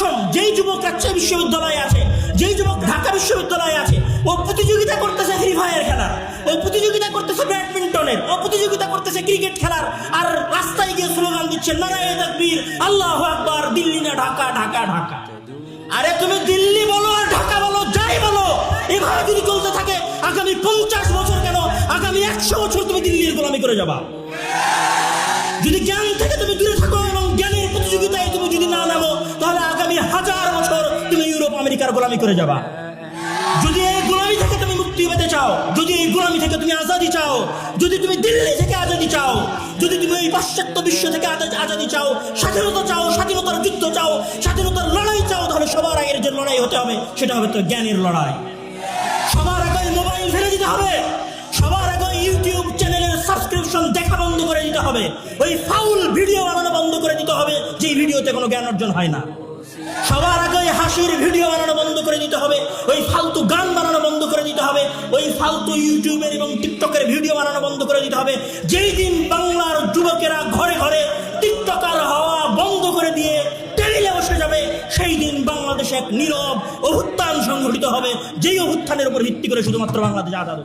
কসম যেই যুবক রাজশাহী বিশ্ববিদ্যালয়ে আছে, যেই যুবক ঢাকা বিশ্ববিদ্যালয়ে আছে, ও প্রতিযোগিতা করতেছে ফ্রি ফায়ার খেলার, ও প্রতিযোগিতা করতেছে ব্যাডমিন্টনের ও প্রতিযোগিতা করতেছে ক্রিকেট খেলার, আর রাস্তায় গিয়ে স্লোগান দিচ্ছে নারায়ণ তাকবীর, আল্লাহ আকবার, দিল্লি না ঢাকা ঢাকা ঢাকা। আরে তুমি দিল্লি বলো আর ঢাকা বলো, যাই বলো, এভাবে যদি চলতে থাকে, আগামী পঞ্চাশ বছর কেন, আগামী একশো বছর তুমি দিল্লির গোলামি করে যাবা? যদি জ্ঞান থেকে তুমি দূরে থাকো আমেরিকার গোলামি করে যাবা। যদি এই গোলামি থেকে তুমি মুক্তি পেতে চাও, যদি এই গোলামি থেকে তুমি আজাদি চাও, যদি তুমি দিল্লি থেকে আজাদি চাও, যদি তুমি এই পাশ্চাত্য বিশ্ব থেকে আজাদ- চাও, স্বাধীনতা চাও, স্বাধীনতার যুদ্ধ চাও, স্বাধীনতার লড়াই চাও, তাহলে সবার আগের যে লড়াই হতে হবে, সেটা হবে তো জ্ঞানের লড়াই। সবার আগে মোবাইল ফেলে দিতে হবে। সবার আগে ইউটিউব চ্যানেলের সাবস্ক্রিপশন দেখা বন্ধ করে দিতে হবে। ওই ফাউল ভিডিও বানানো বন্ধ করে দিতে হবে যে ভিডিওতে কোনো জ্ঞান অর্জন হয় না। হাসির ভিডিও বানানো বন্ধ করে দিতে হবে, ওই ফালতু গান বানানো বন্ধ করে দিতে হবে, ওই ফালতু ইউটিউবের এবং টিকটকের ভিডিও বানানো বন্ধ করে দিতে হবে। যেই দিন বাংলার যুবকেরা ঘরে ঘরে টিকটকার হওয়া বন্ধ করে দিয়ে টেবিলে বসে যাবে, সেই দিন বাংলাদেশে এক নীরব অভ্যুত্থান সংঘটিত হবে। যেই অভ্যুত্থানের উপর ভিত্তি করে শুধুমাত্র বাংলাদেশ হবে